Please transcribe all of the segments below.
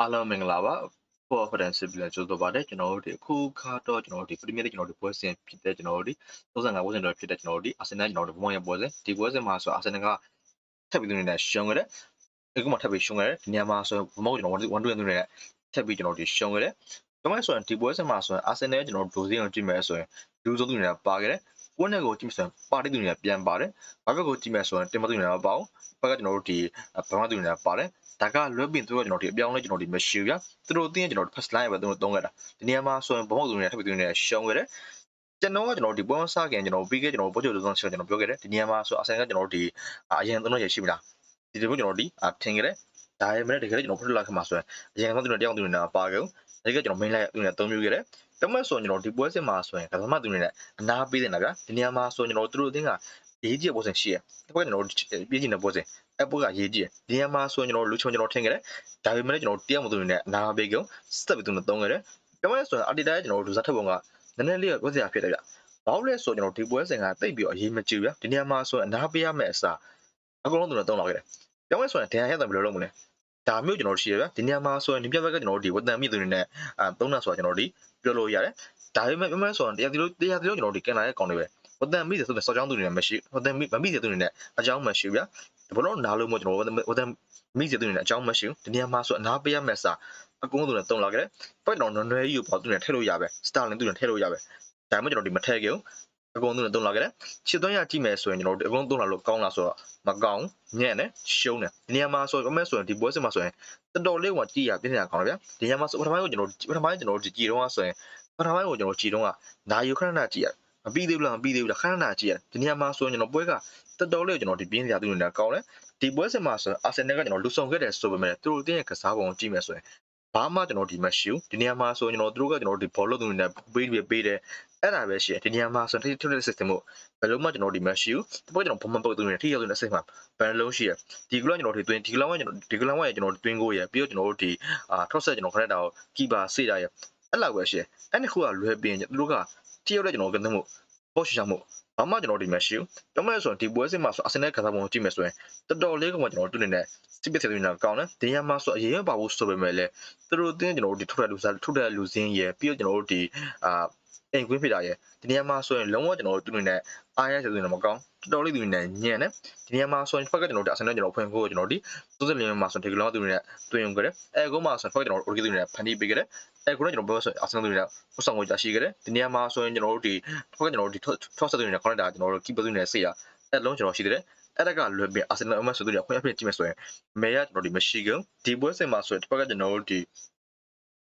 အားလုံးမင်္ဂလာပါ for offensive ပြန်ကြိုးစားပါတယ်ကျွန်တော်တို့ဒီအခုခါတော့ကျွန်တော်တို့ဒီ Premier League ကျွန်တော်တို့ပွဲစဉ်ဖြစ်တဲ့ကျွန်တော်တို့ဒီ35ပွဲစဉ်တော်ဖြစ်တဲ့ကျွန်တော်တို့ဒီ Arsenal ကျွန်တော်တို့ဘုံရပွဲစဉ်ဒီပွဲစဉ်မှာဆို Arsenal ကထပ်ပြီးသူနေနဲ့ရှုံးခဲ့တယ်အခုမှထပ်ပြီးရှုံးခဲ့တယ်ဒီနေရာမှာဆိုဘုံကျွန်တော်1 2 3နဲ့ထပ်ပြီးကျွန်တော်တို့ရှုံးခဲ့တယ်ဒါမှမဟုတ်ဆိုရင်ဒီပွဲစဉ်မှာဆိုရင် Arsenal ကျွန်တော်တို့ဒိုဇင်းကိုကြည့်မယ်ဆိုရင်ဒူးဆုံးသူနေနဲ့ပါခဲ့တယ် ပွဲနဲ့ကိုကြည့်မယ်ဆိုရင်ပါတီသူနေနဲ့ပြန်ပါတယ်ဘာဘက်ကိုကြည့်မယ်ဆိုရင်တင်မသူနေနဲ့မပါဘူးဘက်ကကျွန်တော်တို့ဒီဘဝသူနေနဲ့ပါတယ်ဒါကလွဲပြီးသူတို့ကျွန်တော်ဒီအပြောင်းလဲကျွန်တော်ဒီမရှိဘူးဗျာသူတို့တင်းကျွန်တော် first line ပဲသူတို့သုံးခဲ့တာဒီနေရာမှာဆိုရင်ဘုံသူနေထပ်ပြီးသူနေရှုံးခဲ့တယ်ကျွန်တော်ကကျွန်တော်ဒီပွဲစားခင်ကျွန်တော်ပြီးခဲ့ကျွန်တော်ပို့ချုပ်သုံးဆက်ကျွန်တော်ပြောခဲ့တယ်ဒီနေရာမှာဆိုအဆန်ကကျွန်တော်ဒီအရင်သုံးလို့ရရှိပြီလားဒီလိုကျွန်တော်ဒီအထင်ခဲ့တယ် ဒါပေမဲ့တကယ်ကျွန်တော်ဖုတ်လာခမှာဆိုရင်အရင်ကသူတို့တယောက်သူနေပါခဲ့တကယ်ကျွန်တော် main line သူနေသုံးမျိုးခဲ့တယ်တမတ်ဆိုကျွန်တော်ဒီပွဲစစ်မှာဆိုရင်ကသမသူနေနဲ့အနာပေးနေတာဗျာဒီနေရာမှာဆိုကျွန်တော်တို့အတင်းကရေးကြည့်ပွဲစဉ်ရှိရတကယ်ကျွန်တော်ပြည်ကြည့်နေပွဲစဉ်အပွဲကရေးကြည့်ဒီနေရာမှာဆိုရင်ကျွန်တော်လူချုံကျွန်တော်ထင်ခဲ့တယ်ဒါပေမဲ့ကျွန်တော်တယောက်မသူနေနဲ့အနာပေးကုန်စတက်ပြီးသူနဲ့သုံးခဲ့တယ်တမတ်ဆိုရင်အတီတိုင်းကျွန်တော်လူစားထက်ပုံကနည်းနည်းလေးပွဲစရာဖြစ်တယ်ဗျဘာလို့လဲဆိုကျွန်တော်ဒီပွဲစဉ်ကတိတ်ပြီးအရေးမကြည့်ဗျာဒီနေရာမှာဆိုရင်အနာပေးရမယ့်အစားအကုန်လုံးသူနဲ့သုံးလာခဲ့တယ်ပြောင်းလဲဆိုရင်ဒဏ်ရာရတယ်ဘယ်လိုလုပ်မလဲ ဒါမျိုးကျွန်တော်ရှိရဗျာဒီနေရာမှာဆိုရင်ဒီပြဘက်ကကျွန်တော်တို့ဒီဝတန်မိသူတွေနဲ့အဲသုံးတာဆိုတာကျွန်တော်တို့ပြောလို့ရတယ်ဒါပေမဲ့ပြောမှဆိုရင်တရားဒီလိုတရားဒီလိုကျွန်တော်တို့ကန်လာတဲ့ကောင်တွေပဲဝတန်မိတယ်ဆိုတော့စောက်ချောင်းသူတွေနဲ့မရှိဝတန်မိမမိတယ်သူတွေနဲ့အကြောင်းမရှိဗျာဒီဘလုံးနားလို့မို့ကျွန်တော်ဝတန်မိတယ်သူတွေနဲ့အကြောင်းမရှိဘူးဒီနေရာမှာဆိုအနာပေးရမယ့်စာအကုန်သူနဲ့သုံးလာခဲ့တယ်ပတ်တော်နွယ်နွယ်ကြီးကိုပေါ့သူနဲ့ထည့်လို့ရပဲစတာလင်သူနဲ့ထည့်လို့ရပဲဒါမှမဟုတ်ကျွန်တော်ဒီမထည့်ခဲ့ဘူး အကုန်သူနဲ့သုံးလာခဲ့တယ်ချစ်သွင်းရကြည့်မယ်ဆိုရင်ကျွန်တော်တို့အကုန်သုံးလာလို့ကောင်းလားဆိုတော့မကောင်းညံ့တယ်ရှုံးတယ်ဒီနေရာမှာဆိုတော့အမဲဆိုရင်ဒီပွဲစစ်မှာဆိုရင်တော်တော်လေးကကြည့်ရပြင်းနေတာကောင်းတယ်ဗျာဒီနေရာမှာဆိုပထမဆုံးကျွန်တော်ပထမဆုံးကျွန်တော်ကြည်တော့ဆိုရင်ပထမဆုံးကျွန်တော်ကြည်တော့ကနာယူခဏခဏကြည့်ရမပြီးသေးဘူးလားမပြီးသေးဘူးလားခဏခဏကြည့်ရဒီနေရာမှာဆိုရင်ကျွန်တော်ပွဲကတော်တော်လေးကျွန်တော်ဒီပြင်းစရာသူနေတာကောင်းတယ်ဒီပွဲစစ်မှာဆိုရင်အာဆင်နယ်ကကျွန်တော်လူဆောင်ခဲ့တယ်ဆိုပေမဲ့သူတို့တင်းရဲ့ကစားပုံကိုကြည့်မယ်ဆိုရင် ဘာမှကျွန်တော်ဒီမှာရှိဘူးဒီနေရာမှာဆိုရင်ကျွန်တော်တို့ကကျွန်တော်ဒီဘောလုံးသူတွေနဲ့ပေးပြီးပေးတယ်အဲ့ဒါပဲရှိတယ်ဒီနေရာမှာဆိုရင်ထိထိတဲ့ system ကိုဘယ်လိုမှကျွန်တော်ဒီမှာရှိဘူးတပတ်ကျွန်တော်ဘုံမပုတ်သူတွေနဲ့ထိရောက်တဲ့ system မှာဘယ်လုံးရှိရဒီကလောကျွန်တော်ဒီတွင်ဒီကလောကကျွန်တော်ဒီကလောကကျွန်တော်တွင်ကိုရပြီးတော့ကျွန်တော်တို့ဒီအာထော့ဆက်ကျွန်တော်ခရက်တာကိုကီပါစေတာရအဲ့လောက်ပဲရှိတယ်အဲ့ဒီခုကလွယ်ပင်သူတို့ကထိရောက်တဲ့ကျွန်တော်ကနေမှုပေါ့ရှိချမှု ဘာမှကျွန်တော်ဒီမှာရှိဘူး။ဒါမှမဟုတ်ဆိုရင်ဒီပွဲစစ်မှာဆိုအစနဲ့ကစားပုံကိုကြည့်မယ်ဆိုရင်တော်တော်လေးကမှကျွန်တော်တို့နေနဲ့စစ်ပစ်စစ်နေတာကောင်းတယ်။ဒီရမှာဆိုအရင်ကပါဖို့ဆိုပေမဲ့လည်းသူတို့တင်းကျွန်တော်တို့ဒီထုတ်တဲ့လူစားထုတ်တဲ့လူစင်းရယ်ပြီးတော့ကျွန်တော်တို့ဒီအာ အိမ်ကွင်းဖြစ်တာရယ်ဒီနေရာမှာဆိုရင်လုံးဝကျွန်တော်တို့သူတွေနဲ့အားရစေသူတွေမကောင်းတော်တော်လေးသူတွေနဲ့ညံ့တယ်ဒီနေရာမှာဆိုရင်ဖက်ကကျွန်တော်တို့အစနဲ့ကျွန်တော်ဖွင့်ဖို့ကျွန်တော်ဒီသုံးစလင်းမှာဆိုဒီကလောသူတွေနဲ့တွင်ုံကြတယ်အဲကုန်းမှာဆိုဖက်ကကျွန်တော်တို့ original တွေနဲ့ဖန်တီးပေးကြတယ်အဲခုနကျွန်တော်ပြောဆိုအစနဲ့သူတွေနဲ့ဟိုဆောင်ကိုကြာရှိကြတယ်ဒီနေရာမှာဆိုရင်ကျွန်တော်တို့ဒီဖက်ကကျွန်တော်တို့ဒီ top set တွေနဲ့ connect တာကျွန်တော်တို့ keep သူတွေနဲ့ဆေးရအဲလုံးကျွန်တော်ရှိတယ်အဲ့ဒါကလွယ်ပြီး Arsenal အမဆိုသူတွေခွင့်အဖြစ်ကြည့်မယ်ဆိုရင်မေရကျွန်တော်ဒီမရှိကုန်ဒီပွဲစဉ်မှာဆိုရင်တစ်ဖက်ကကျွန်တော်တို့ဒီ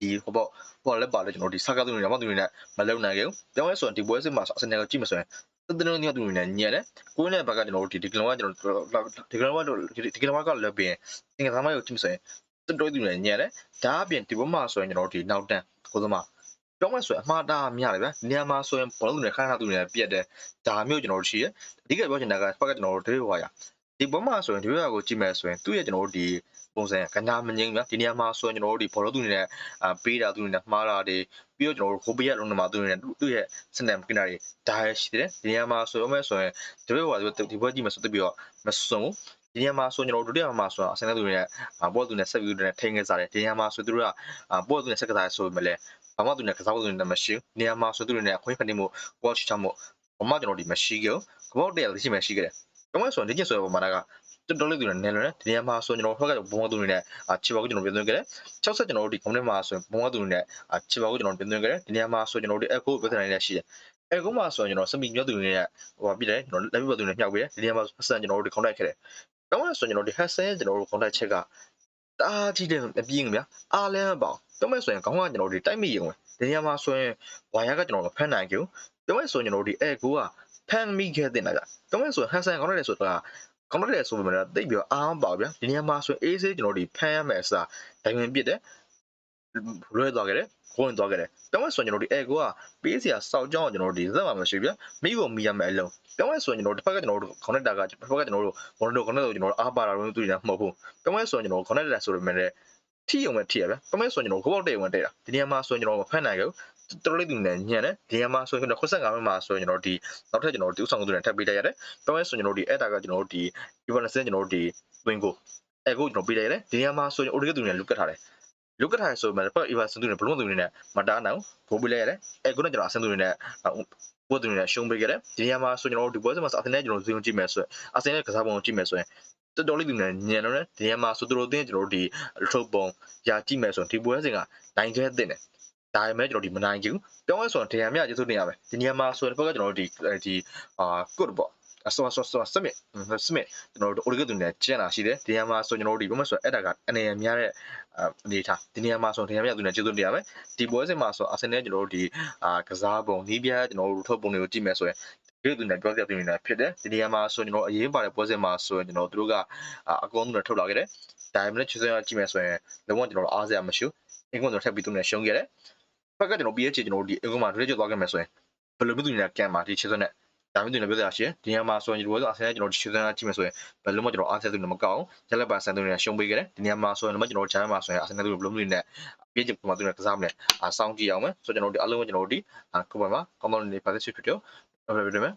ဒီဟိုပေါ့ဟိုလည်းပါလေကျွန်တော်ဒီစကားသူတွေတော့သူတွေနဲ့မလုံနိုင်ခဲ့ဘူး။ပြောင်းလဲဆိုရင်ဒီပွဲစစ်မှာ Arsenal ကိုကြည့်မဆိုရင်တသလုံးညသူတွေနဲ့ညံ့တယ်။ကိုင်းတဲ့ဘက်ကကျွန်တော်တို့ဒီဒီကလောကကျွန်တော်ဒီကလောကဒီကလောကလည်းပြင်သင်္ကစားမကိုကြည့်မဆိုရင်တော်တော်သူတွေနဲ့ညံ့တယ်။ဒါအပြင်ဒီဘက်မှာဆိုရင်ကျွန်တော်တို့ဒီနောက်တန်းကိုသမားပြောင်းလဲဆိုရင်အမှားတားများတယ်ဗျာ။နေရာမှာဆိုရင်ဘောလုံးတွေခဏခဏသူတွေနဲ့ပြက်တယ်။ဒါမျိုးကျွန်တော်တို့ရှိရ။အဓိကပြောချင်တာကဘက်ကကျွန်တော်တို့တွေးဟွာရ။ ဒီဘက်မှာဆိုရင်ဒီဘက်ကကိုကြည့်မယ်ဆိုရင်သူ့ရဲ့ကျွန်တော်တို့ဒီပုံစံကနာမငိမ့်ဗျာဒီနေရာမှာဆိုရင်ကျွန်တော်တို့ဒီဘောလုံးသူတွေနဲ့အာပေးတာသူတွေနဲ့မှားတာတွေပြီးတော့ကျွန်တော်တို့ခိုးပေးရလုံးတွေမှာသူတွေနဲ့သူ့ရဲ့စနမ်ကနာတွေဒါရရှိတယ်ဒီနေရာမှာဆိုရင်မဲ့ဆိုရင်ဒီဘက်ဟိုဒီဘက်ကြည့်မယ်ဆိုတပြီးတော့မစုံဘူးဒီနေရာမှာဆိုကျွန်တော်တို့ဒုတိယမှာဆိုအစင်းတဲ့သူတွေနဲ့ဘောသူနဲ့ဆက်ပြီးသူတွေနဲ့ထိန်းခဲ့စားတယ်ဒီနေရာမှာဆိုသူတို့ကဘောသူနဲ့ဆက်ကစားဆိုပေမဲ့လည်းဘာမှသူနဲ့ကစားဖို့သူနဲ့မရှိဘူးနေရာမှာဆိုသူတွေနဲ့အခွင့်ဖန်တီးမှု watch ချမှုဘာမှကျွန်တော်ဒီမရှိခဲ့ဘူးဘောတရားရှိမှရှိခဲ့တယ် ကျွန်တော်ဆိုရင်ဒီကျဆိုရပမာဏကတော်တော်လေးသူနဲ့နဲလွန်းတယ်ဒီနေရာမှာဆိုကျွန်တော်ဖက်ကဘုံဘသူတွေနဲ့ချစ်ပါကိုကျွန်တော်ပြင်သွင်းခဲ့တယ်60ကျွန်တော်တို့ဒီ comment မှာဆိုရင်ဘုံဘသူတွေနဲ့ချစ်ပါကိုကျွန်တော်ပြင်သွင်းခဲ့တယ်ဒီနေရာမှာဆိုကျွန်တော်တို့ echo ပြဿနာတွေရှိတယ်အဲကုန်းမှာဆိုရင်ကျွန်တော်စမီမျိုးသူတွေနဲ့ဟိုပြတယ်ကျွန်တော်လက်ပြဘသူတွေနဲ့မြောက်ပေးတယ်ဒီနေရာမှာဟဆန်ကျွန်တော်တို့ဒီ contact ခဲ့တယ်တော့ဆိုကျွန်တော်ဒီဟဆန်ရဲ့ကျွန်တော်တို့ contact ချက်ကတအားကြီးတယ်အပြင်းဗျာအားလဲမပေါ့တော့မဲ့ဆိုရင်ခေါင်းကကျွန်တော်တို့တိုက်မိရုံပဲဒီနေရာမှာဆိုရင်ဝါယာကကျွန်တော်မဖမ်းနိုင်ဘူးတော့မဲ့ဆိုရင်ကျွန်တော်တို့ဒီအဲကိုက ဖမ်းမိခဲ့တဲ့နာကြတော့မဲ့ဆိုရင်ဟဆန်ခေါင်းနဲ့ဆိုတာကောင်းတယ်ဆိုပေမဲ့တိတ်ပြီးအားမပါဗျာဒီနေရာမှာဆိုရင်အေးဆေးကျွန်တော်ဒီဖမ်းရမယ်အစားဒိုင်ဝင်ပစ်တယ်လွဲသွားခဲ့တယ်ကိုဝင်သွားခဲ့တယ်ပြောင်းလဲဆိုရင်ကျွန်တော်ဒီအဲကိုကပေးစရာစောက်ကြောင်းကျွန်တော်ဒီသက်မှာမရှိဗျာမိကိုမိရမယ်အလုံးပြောင်းလဲဆိုရင်ကျွန်တော်တစ်ဖက်ကကျွန်တော်တို့ connector ကတစ်ဖက်ကကျွန်တော်တို့ monitor connector ကိုကျွန်တော်အားပါတာတော့သူတွေမဟုတ်ဘူးပြောင်းလဲဆိုရင်ကျွန်တော် connector ဆိုပေမဲ့ထိရုံပဲထိရဗျာပြောင်းလဲဆိုရင်ကျွန်တော်ကိုပေါက်တဲ့ဝင်တဲ့တာဒီနေရာမှာဆိုရင်ကျွန်တော်မဖမ်းနိုင်ဘူး တော်လေးသူနဲ့ညံ့တယ်ဒီနေရာမှာဆိုရင်ကျွန်တော်85မိနစ်မှာဆိုရင်ကျွန်တော်ဒီနောက်ထပ်ကျွန်တော်ဒီဥဆောင်သူတွေထပ်ပေးလိုက်ရတယ်ပြောင်းလဲဆိုရင်ကျွန်တော်ဒီအဲ့တာကကျွန်တော်ဒီ evaluation ကျွန်တော်ဒီ win ကိုအဲ့ကိုကျွန်တော်ပေးလိုက်ရတယ်ဒီနေရာမှာဆိုရင် order သူတွေလုကတ်ထားတယ်လုကထားဆိုမှပတ်အီဗာစန်တူနဲ့ဘလုံးတူနဲ့မတားနိုင်ဘူးဘိုးပြလဲရတယ်အဲခုနကျွန်တော်အစန်တူနဲ့ဘိုးတူနဲ့ရှုံးပေးခဲ့တယ်ဒီနေရာမှာဆိုကျွန်တော်တို့ဒီပွဲစဉ်မှာအသင်းနဲ့ကျွန်တော်ဇွန်ကြည့်မယ်ဆိုရင်အစင်းရဲ့ကစားပုံကိုကြည့်မယ်ဆိုရင်တော်တော်လေးသူနဲ့ညံတော့တယ်ဒီနေရာမှာဆိုသူတို့တင်းကျွန်တော်တို့ဒီထုတ်ပုံရာကြည့်မယ်ဆိုရင်ဒီပွဲစဉ်ကနိုင်ခဲ့တဲ့တယ် ဒါပေမဲ့ကျွန်တော်ဒီမနိုင်ဘူးပြောရဆိုရင်တရားမြကျေးဇူးတင်ရမယ်ဒီနေရာမှာဆိုရင်ဘက်ကကျွန်တော်တို့ဒီဒီအာကုတ်ပေါ့အစောစောစောစမစ်စမစ်ကျွန်တော်တို့ origin တူနဲ့ကျန်လာရှိတယ်ဒီနေရာမှာဆိုကျွန်တော်တို့ဒီဘက်မှာဆိုအဲ့ဒါကအနေရများတဲ့အနေထားဒီနေရာမှာဆိုတရားမြတူနဲ့ကျေးဇူးတင်ရမယ်ဒီပွဲစဉ်မှာဆိုအာဆင်နယ်ကျွန်တော်တို့ဒီအာကစားပုံနီးပြကျွန်တော်တို့ထုတ်ပုံတွေကိုကြည့်မယ်ဆိုရင်ဒီသူနဲ့ပြောပြပြနေတာဖြစ်တယ်ဒီနေရာမှာဆိုကျွန်တော်အရင်ပါတဲ့ပွဲစဉ်မှာဆိုရင်ကျွန်တော်တို့ကအကောင်းဆုံးထုတ်လာခဲ့တယ်ဒါပေမဲ့ချစ်စရာကြည့်မယ်ဆိုရင်လုံးဝကျွန်တော်တို့အားစရာမရှိဘူးအင်ကွန်ကျွန်တော်ထပ်ပြီးသူနဲ့ရှုံးခဲ့တယ်ဘ က်ကကျွန်တော် PH ကျွန်တော်တို့ဒီအင်ကွန်မှာတွေ့ကြသွားခဲ့မယ်ဆိုရင်ဘယ်လိုမျိုးသူနဲ့ကန်မှာဒီချစ်စရာနဲ့ဒါမျိုးသူနဲ့ပြောပြရရှိတယ်ဒီနေရာမှာဆိုရင်ဒီပွဲစဉ်အာဆင်နယ်ကျွန်တော်ချစ်စရာကြည့်မယ်ဆိုရင်ဘယ်လိုမှကျွန်တော်အားစရာသူနဲ့မကောင်းရက်လက်ပါဆန်သူနဲ့ရှုံးပေးခဲ့တယ်ဒီနေရာမှာဆိုရင်လည်းကျွန်တော်ချမ်းမှာဆိုရင်အာဆင်နယ်သူဘယ်လိုမျိုးနဲ့ပြည့်ချင်ပုံမှာသူနဲ့ကစားမလဲအဆောင်ကြည့်အောင်မယ်ဆိုကျွန်တော်တို့အလုံးကျွန်တော်တို့ဒီခုပေါ်မှာကောင်းကောင်းနေပါသက်ချစ်ဖြစ်တယ်ဟုတ်ပြီဒီမဲ့